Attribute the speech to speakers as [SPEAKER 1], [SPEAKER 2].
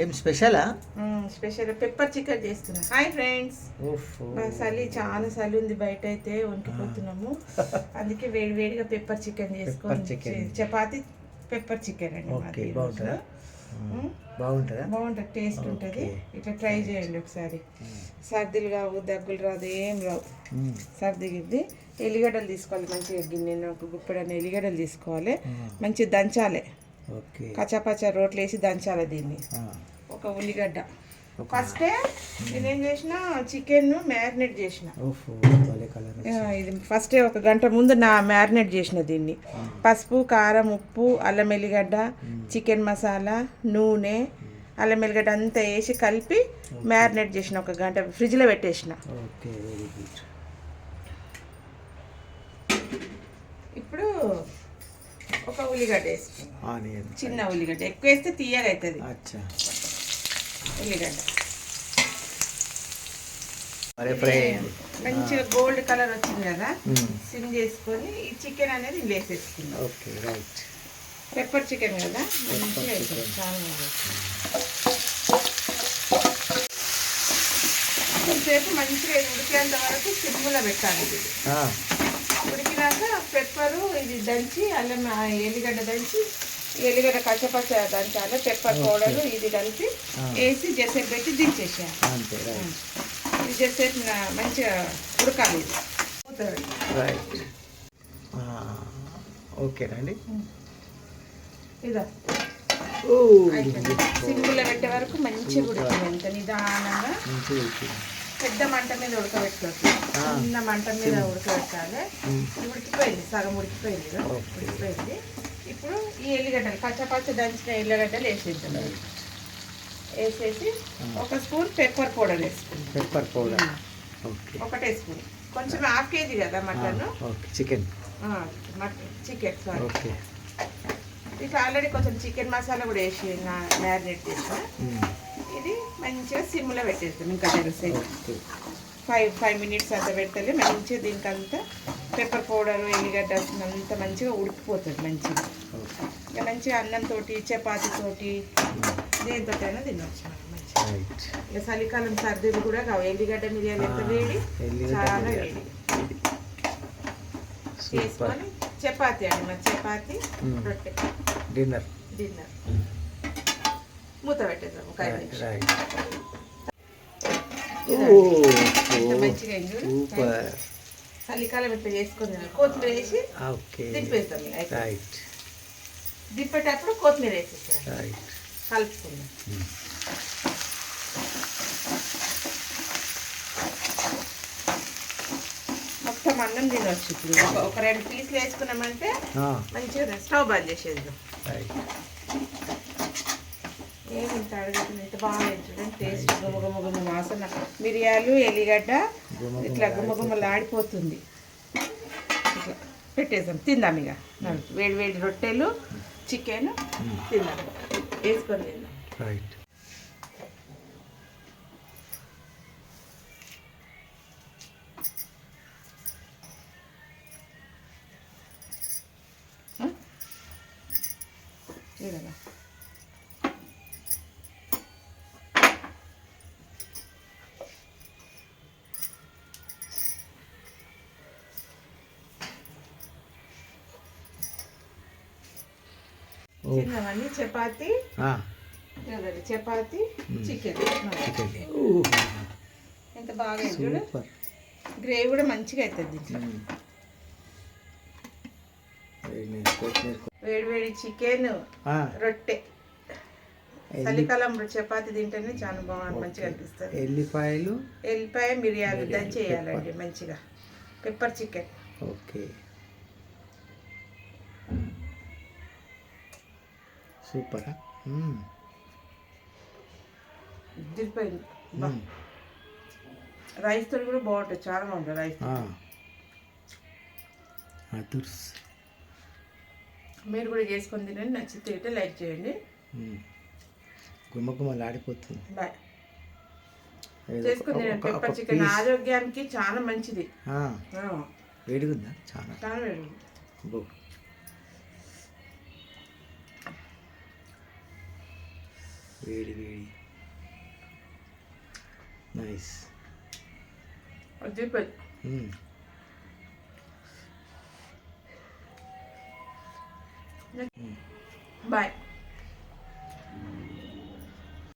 [SPEAKER 1] ఏం స్పెషలా?
[SPEAKER 2] Special pepper chicken చేస్తున్నా. Hi friends. చలి చాలా చలి ఉంది బయట అయితే వణికిపోతున్నాము అందుకే వేడి వేడిగా పెప్పర్ చికెన్ చేసుకొని చపాతి పెప్పర్ చికెన్ అండి.
[SPEAKER 1] బాగుంటుందా. బాగుంటుందా?
[SPEAKER 2] బాగుంటుంది టేస్ట్ ఉంటుంది. ఇట్లా ట్రై చేయండి ఒకసారి. సర్దిలు కావు దగ్గులు రాదు ఏం రావు. సర్ది గిద్ది ఎల్లిగడ్డలు తీసుకోవాలి మంచిగా గిన్నె ఒక గుప్పెడని ఎల్లిగడ్డలు తీసుకోవాలి. మంచిగా దంచాలి. కచ్చాపచ్చా రోట్లు వేసి దంచాలి దీన్ని. ఒక ఉల్లిగడ్డ. ఫస్టే నేనేం చేసిన చికెన్ మ్యారినేట్ చేసిన. ఇది ఫస్టే ఒక గంట ముందు నా మ్యారినేట్ చేసిన దీన్ని. పసుపు కారం ఉప్పు అల్లం ఎల్లిగడ్డ చికెన్ మసాలా నూనె అల్లం ఎల్లిగడ్డ అంతా వేసి కలిపి మ్యారినేట్ చేసిన ఒక గంట. ఫ్రిడ్జ్లో పెట్టేసిన. ఇప్పుడు ఒక ఉల్లిగడ్డ
[SPEAKER 1] ఆనియన్
[SPEAKER 2] చిన్న ఉల్లిగడ్డ. ఎక్కువ వేస్తే తీయగా అవుతుంది
[SPEAKER 1] అచ్చా.
[SPEAKER 2] ఉల్లిగడ్డ. మంచిగా గోల్డ్ కలర్ వచ్చింది కదా సిమ్ చేసుకొని ఈ చికెన్ అనేది వేసేసుకుందాం.
[SPEAKER 1] Okay right.
[SPEAKER 2] పెప్పర్ చికెన్ కదా మంచిగా కొంచెంసేపు మంచిగా ఉడికేంత వరకు సిమ్ములో పెట్టాలి. ఉడికినాక పెప్పరు ఇది దంచి అల్లం ఎల్లిగడ్డ దంచి ఎల్లిగడ్డ కచ్చపచ్చ దంచాలి పెప్పర్ పౌడర్ ఇది కలిపి వేసి జసేపు పెట్టి
[SPEAKER 1] రైట్.
[SPEAKER 2] ఇది జసేపు మంచిగా ఉడకాలి. ఇది
[SPEAKER 1] ఓకేనండి
[SPEAKER 2] ఇదో.
[SPEAKER 1] ఓ
[SPEAKER 2] సిమ్ములో పెట్టే వరకు మంచిగా ఉడికింది ఎంత నిదానంగా. పెద్ద మంట మీద ఉడకబెట్టుకోవచ్చు. చిన్న మంట మీద ఉడకబెట్టాలి. ఉడికిపోయింది సగం ఉడికిపోయింది. ఉడికిపోయింది. ఇప్పుడు ఈ ఎల్లిగడ్డలు పచ్చపచ్చ దంచిన ఎల్లిగడ్డలు వేసేద్దాం. వేసేసి ఒక స్పూన్ పెప్పర్ పౌడర్ వేసుకుందాం.
[SPEAKER 1] Pepper powder.
[SPEAKER 2] ఒకటే స్పూన్. కొంచెం హాఫ్ కేజీ కదా mutton?
[SPEAKER 1] Chicken.
[SPEAKER 2] Mutton chicken sorry.
[SPEAKER 1] Okay.
[SPEAKER 2] ఇట్లా ఆల్రెడీ కొంచెం చికెన్ మసాలా కూడా వేసి మ్యారినేట్ చేసిన ఇది మంచిగా సిమ్లో పెట్టేస్తాం ఇంకా తెలిసే ఫైవ్ ఫైవ్ మినిట్స్ అంతా పెడితే మంచిగా దీనికి అంతా పెప్పర్ పౌడర్ ఎల్లిగడ్డ అంతా మంచిగా ఉడికిపోతుంది మంచిగా. ఇక మంచిగా అన్నంతో చపాతీతోటి దేనితోటైనా తినొచ్చు మనం మంచిగా. ఇక చలికాలం సర్దీలు కూడా కావు. ఎల్లిగడ్డ మిరియాలు ఎంత వేడి? చాలా. వేడి. చేసుకొని చపాతీ అండి మరి. చపాతీ. రొట్టె.
[SPEAKER 1] డిన్నర్.
[SPEAKER 2] డిన్నర్. మూత పెట్టేద్దాం ఒక ఐదు నిమిషాలు. మంచిగా.
[SPEAKER 1] సూపర్
[SPEAKER 2] చలికాలం ఇట్లా చేసుకొని. కొత్తిమీర వేసి దింపేస్తాం.
[SPEAKER 1] రైట్
[SPEAKER 2] దింపేటప్పుడు కొత్తిమీర వేసేసాను
[SPEAKER 1] రైట్
[SPEAKER 2] కలుపుకుందాం. మొత్తం అన్నం తినొచ్చు ఇప్పుడు. ఒక- ఒక రెండు పీసులు వేసుకున్నామంటే మంచిగా స్టవ్ బంద్ చేసేద్దాం.
[SPEAKER 1] రైట్
[SPEAKER 2] ఏమి ఇంత చూడండి టేస్ట్ వాసన. మిరియాలు ఎల్లిగడ్డ ఇట్లా గుమగుమలు ఆడిపోతుంది ఇట్లా పెట్టేసాం. తిందాం ఇక. వేడి వేడి రొట్టెలు చికెన్ తిందాం. వేసుకొని తిందాం.
[SPEAKER 1] రైట్
[SPEAKER 2] తిందామండి చపాతి చపాతి చికెన్. ఎంత బాగా చూడు. గ్రేవీ కూడా మంచిగా అవుతుంది వేడి వేడి చికెన్ రొట్టె. చలికాలం చపాతి తింటేనే చాలా బాగుంది మంచిగా అనిపిస్తుంది.
[SPEAKER 1] ఎల్లిపాయలు
[SPEAKER 2] ఎల్లిపాయ మిరియాలు దంచి వేయాలండి మంచిగా. Pepper chicken.
[SPEAKER 1] Okay. Super.
[SPEAKER 2] Rice తోటి కూడా బాగుంటుంది చాలా బాగుంటుంది రైస్
[SPEAKER 1] అదుర్స్
[SPEAKER 2] మీరు కూడా చేసుకొని తినండి. నచ్చితే అయితే లైక్ చేయండి.
[SPEAKER 1] గుమ్మ గుమ్మలు ఆడిపోతుంది
[SPEAKER 2] బాయ్ చేసుకొని పెప్పర్ చికెన్. ఆరోగ్యానికి చాలా మంచిది.
[SPEAKER 1] ఆ,
[SPEAKER 2] ఆ,
[SPEAKER 1] వేడిగా ఉందా చాలా
[SPEAKER 2] చాలా వేడి
[SPEAKER 1] Really, really nice. I
[SPEAKER 2] dip it.
[SPEAKER 1] Mm.
[SPEAKER 2] Hmm. Bye.